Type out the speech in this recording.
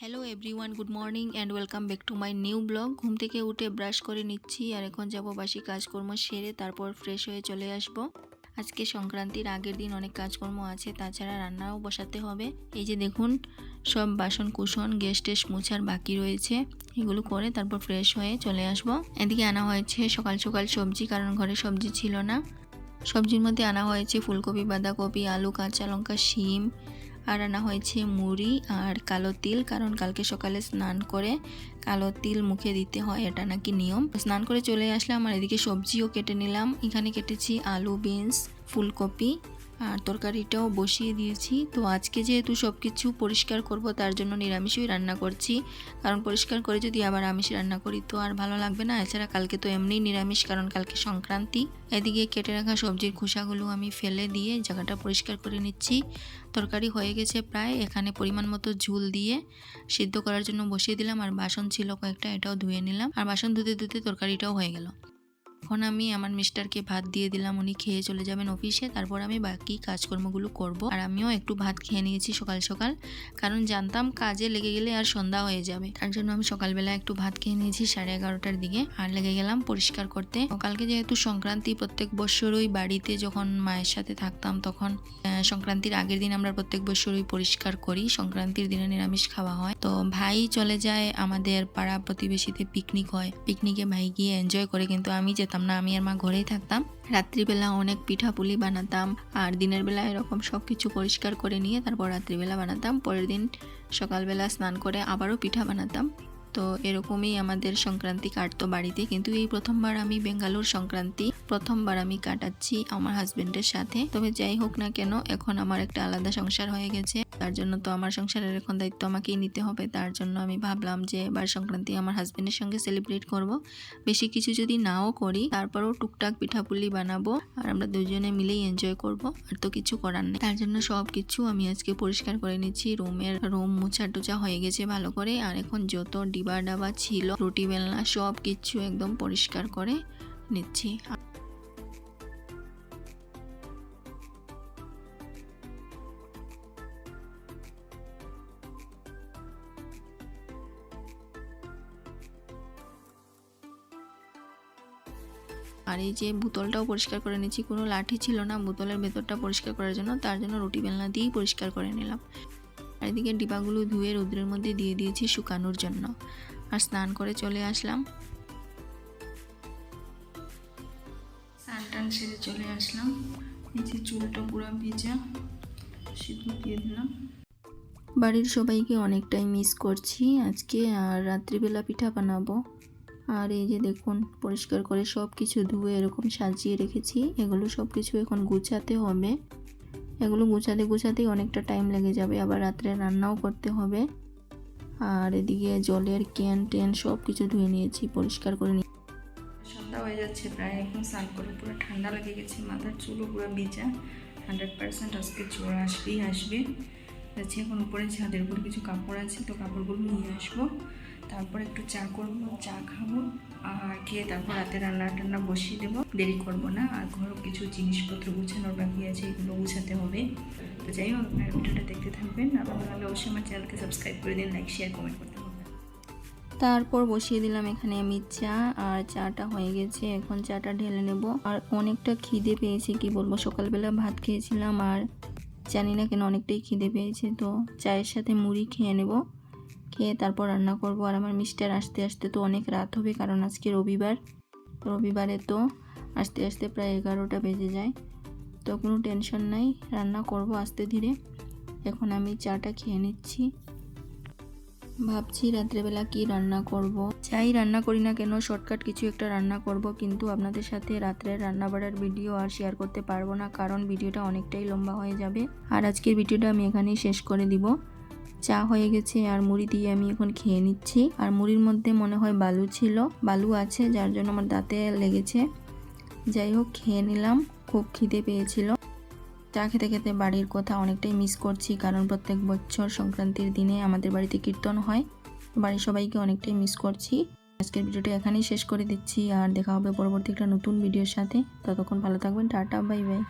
Hello everyone good morning and welcome back to my new blog ঘুম থেকে উঠে brush করে নিচ্ছি আর এখন যাব বাসি কাজকর্ম সেরে তারপর ফ্রেশ হয়ে চলে আসব। আজকে সংক্রান্তির আগের দিন অনেক কাজকর্ম আছে, তাছাড়া রান্নাও বসাতে হবে। এই যে দেখুন, সব বাসন কুসন, গ্যাস টেস মোছার বাকি রয়েছে। এগুলো করে তারপর ফ্রেশ হয়ে চলে আসব। এদিকে আনা হয়েছে সকাল সকাল সবজি, কারণ ঘরে সবজি ছিল না। সবজির মধ্যে আনা হয়েছে ফুলকপি, বাঁধাকপি, আলু, কাঁচা লঙ্কা, শিম আর আনা হয়েছে মুড়ি আর কালো তিল, কারণ কালকে সকালে স্নান করে কালো তিল মুখে দিতে হয়, এটা নাকি নিয়ম। স্নান করে চলে আসলাম আর এদিকে সবজিও কেটে নিলাম। এখানে কেটেছি আলু, বিনস, ফুলকপি আর তরকারিটাও বসিয়ে দিয়েছি। তো আজকে যেহেতু সব কিছু পরিষ্কার করব, তার জন্য নিরামিষই রান্না করছি। কারণ পরিষ্কার করে যদি আবার আমিষ রান্না করি তো আর ভালো লাগবে না। এছাড়া কালকে তো এমনিই নিরামিষ, কারণ কালকে সংক্রান্তি। এদিকে কেটে রাখা সবজির খোসাগুলো আমি ফেলে দিয়ে জায়গাটা পরিষ্কার করে নিচ্ছি। তরকারি হয়ে গেছে প্রায়, এখানে পরিমাণ মতো ঝুল দিয়ে সিদ্ধ করার জন্য বসিয়ে দিলাম। আর বাসন ছিল কয়েকটা, এটাও ধুয়ে নিলাম। আর বাসন ধুতে ধুতে তরকারিটাও হয়ে গেল। এখন আমি আমার মিস্টারকে ভাত দিয়ে দিলাম। উনি খেয়ে চলে যাবেন অফিসে তারপর আমি বাকি কাজকর্মগুলো করব। আর আমিও একটু ভাত খেয়ে নিয়েছি সকাল সকাল। কারণ জানতাম কাজে লেগে গেলে আর সন্ধ্যা হয়ে যাবে। তার জন্য আমি সকালবেলা একটু ভাত খেয়ে নিয়েছি সাড়ে এগারোটার দিকে। আর লেগে গেলাম পরিষ্কার করতে। সকালকে যেহেতু সংক্রান্তি, প্রত্যেক বছরই বাড়িতে যখন মায়ের সাথে থাকতাম তখন সংক্রান্তির আগের দিন আমরা প্রত্যেক বছরই পরিষ্কার করি। সংক্রান্তির দিনে নিরামিষ খাওয়া হয়। তো ভাই চলে যায় আমাদের পাড়া প্রতিবেশীতে পিকনিক হয়। পিকনিকে ভাই গিয়ে এনজয় করে। কিন্তু আমি যেতাম না, আমি আর মা ঘরেই থাকতাম। রাত্রিবেলা অনেক পিঠা পুলি বানাতাম আর দিনের বেলা এরকম সব কিছু পরিষ্কার করে নিয়ে তারপর রাত্রিবেলা বানাতাম। পরের দিন সকালবেলা স্নান করে আবারও পিঠা বানাতাম। তো এরকমই আমাদের সংক্রান্তি কাটতো বাড়িতে। কিন্তু এই প্রথমবার আমি বেঙ্গালুর সংক্রান্তি, প্রথমবার আমি কাটাচ্ছি আমার হাজবেন্ডের সাথে। তবে যাই হোক না কেন, এখন আমার একটা আলাদা সংসার হয়ে গেছে। তার জন্য তো আমার সংসারের এখন দায়িত্ব আমাকেই নিতে হবে। তার জন্য আমি ভাবলাম যে এবার সংক্রান্তি আমার হাজবেন্ডের সঙ্গে সেলিব্রেট করব। বেশি কিছু যদি নাও করি, তারপরেও টুকটাক পিঠাপুলি বানাবো আর আমরা দুজনে মিলেই এনজয় করব। আর তো কিছু করার নেই। তার জন্য সব কিছু আমি আজকে পরিষ্কার করে নিচ্ছি। রুমের রুম মোছা টোচা হয়ে গেছে ভালো করে। আর এখন যত ডিবা ডাবা ছিল, রুটি, বেলনা সব কিছু একদম পরিষ্কার করে নিচ্ছি। আর এই যে বোতলটাও পরিষ্কার করে নিচ্ছি, কোনো লাঠি ছিল না, বোতলের ভেতরটা পরিষ্কার করার জন্য, তার জন্য রুটি, বেলনা দিয়েই পরিষ্কার করে নিলাম। আর এদিকে ডিবাগুলো ধুয়ে রোদ্রের মধ্যে দিয়ে দিয়েছি শুকানোর জন্য। আর স্নান করে চলে আসলাম। স্নান টান সেরে চলে আসলাম। যে চুলটা পুরো ভিজা সিঁদুর দিয়ে দিলাম। বাড়ির সবাইকে অনেকটাই মিস করছি আজকে, আর রাত্রিবেলা পিঠা বানাবো। আর এই যে দেখুন, পরিষ্কার করে সব কিছু ধুয়ে এরকম সাজিয়ে রেখেছি। এগুলো সব কিছু এখন গুছাতে হবে। এগুলো গুছাতে গুছাতেই অনেকটা টাইম লেগে যাবে। আবার রাত্রে রান্নাও করতে হবে। আর এদিকে জলের ক্যান ট্যান সব কিছু ধুয়ে নিয়েছি, পরিষ্কার করে নিয়ে সন্ধ্যা হয়ে যাচ্ছে প্রায়, এখন স্নান করে পুরো ঠান্ডা লেগে গেছে, মাথার চুলও পুরো ভিজা। হান্ড্রেড পার্সেন্ট আজকে জ্বর আসবেই আসবে। যাচ্ছি এখন উপরে, ছাদের উপর কিছু কাপড় আছে, তো কাপড়গুলো নিয়ে আসব। তারপর একটু চা করব, চা খাব, আর খেয়ে তারপর রাতে রান্না টান্না বসিয়ে দেবো। দেরি করব না, আর ঘরও কিছু জিনিসপত্র গুছানোর বাকি আছে, এগুলো গুছাতে হবে। তো যাই হোক, আপনারা ভিডিওটা দেখতে থাকবেন। আর ভালো অবশ্যই আমার চ্যানেলকে সাবস্ক্রাইব করে দিন, লাইক শেয়ার কমেন্ট করতে হবে তারপর বসিয়ে দিলাম এখানে আমি চা, আর চাটা হয়ে গেছে। এখন চাটা ঢেলে নেব। আর অনেকটা খিদে পেয়েছে, কি বলব? সকালবেলা ভাত খেয়েছিলাম, আর জানি না কেন অনেকটাই খিদে পেয়েছে। তো চায়ের সাথে মুড়ি খেয়ে নেব। খেয়ে তারপর রান্না করব। আর আমার মিস্টার আসতে আসতে তো অনেক রাত হবে, কারণ আজকে রবিবার। রবিবারে তো আসতে আসতে প্রায় এগারোটা বেজে যায়। তো কোনো টেনশন নাই, রান্না করব আস্তে ধীরে। এখন আমি চাটা খেয়ে নিচ্ছি। ভাবছি রাত্রেবেলা কি রান্না করব। যাই রান্না করি না কেন শর্টকাট কিছু একটা রান্না করব, কিন্তু আপনাদের সাথে রাত্রের রান্না বাড়ার ভিডিও আর শেয়ার করতে পারব না, কারণ ভিডিওটা অনেকটাই লম্বা হয়ে যাবে। আর আজকের ভিডিওটা আমি এখানেই শেষ করে দিব। চা হয়ে গেছে আর মুড়ি দিয়ে আমি এখন খেয়ে নিচ্ছি। আর মুড়ির মধ্যে মনে হয় বালু ছিল, বালু আছে, যার জন্য আমার দাঁতে লেগেছে। যাই হোক, খেয়ে নিলাম, খুব খিদে পেয়েছিল। চা খেতে খেতে বাড়ির কথা অনেকটাই মিস করছি, কারণ প্রত্যেক বছর সংক্রান্তির দিনে আমাদের বাড়িতে কীর্তন হয়। বাড়ির সবাইকে অনেকটাই মিস করছি। আজকের ভিডিওটা এখানেই শেষ করে দিচ্ছি, আর দেখা হবে পরবর্তী একটা নতুন ভিডিওর সাথে। ততক্ষণ ভালো থাকবেন, টাটা বাই বাই